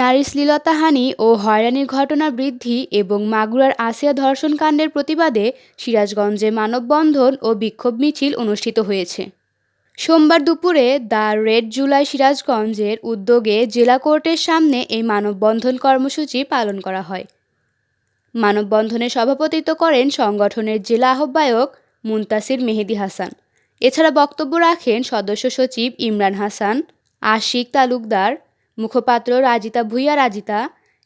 নারী শ্লীলতাহানি ও হয়রানির ঘটনা বৃদ্ধি এবং মাগুরার আসিয়া ধর্ষণ কাণ্ডের প্রতিবাদে সিরাজগঞ্জে মানববন্ধন ও বিক্ষোভ মিছিল অনুষ্ঠিত হয়েছে। সোমবার দুপুরে দ্য রেড জুলাই সিরাজগঞ্জের উদ্যোগে জেলা কোর্টের সামনে এই মানববন্ধন কর্মসূচি পালন করা হয়। মানববন্ধনে সভাপতিত্ব করেন সংগঠনের জেলা আহ্বায়ক মুন্তাসির মেহেদি হাসান। এছাড়া বক্তব্য রাখেন সদস্য সচিব ইমরান হাসান, আশিক তালুকদার মুখপাত্র রাজিতা ভুইয়া রাজিতা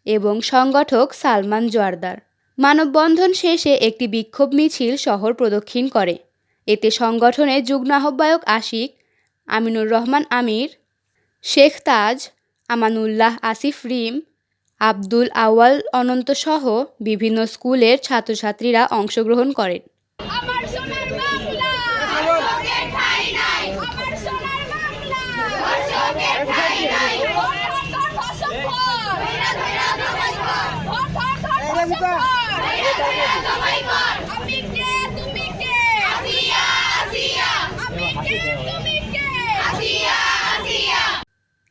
এবং সংগঠক সালমান জোয়ারদার। মানববন্ধন শেষে একটি বিক্ষোভ মিছিল শহর প্রদক্ষিণ করে। এতে সংগঠনের যুগ্ম আহ্বায়ক আশিক, আমিনুর রহমান আমির, শেখ তাজ, আমানুল্লাহ আসিফ রিম, আব্দুল আওয়াল অনন্তসহ বিভিন্ন স্কুলের ছাত্রছাত্রীরা অংশগ্রহণ করেন আমার সোনার বাংলা দর্শকের ঠাঁই নাই আমার সোনার বাংলা দর্শকের ঠাঁই নাই ধর ধর ধর ধর্ষক কর ধইরা ধইরা জবাই কর ধর ধর ধর ধর্ষক কর ধইরা ধইরা জবাই কর আমি কে তুমি কে আসিয়া আসিয়া আমি কে তুমি কে আসিয়া আসিয়া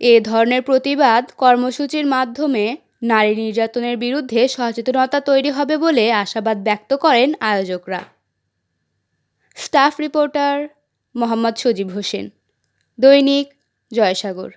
এ ধরনের প্রতিবাদ কর্মসূচির মাধ্যমে নারী নির্যাতনের বিরুদ্ধে সচেতনতা তৈরি হবে বলে আশাবাদ ব্যক্ত করেন আয়োজকরা। Staff reporter Mohammad Sajib Hossain. দৈনিক জয়সাগর।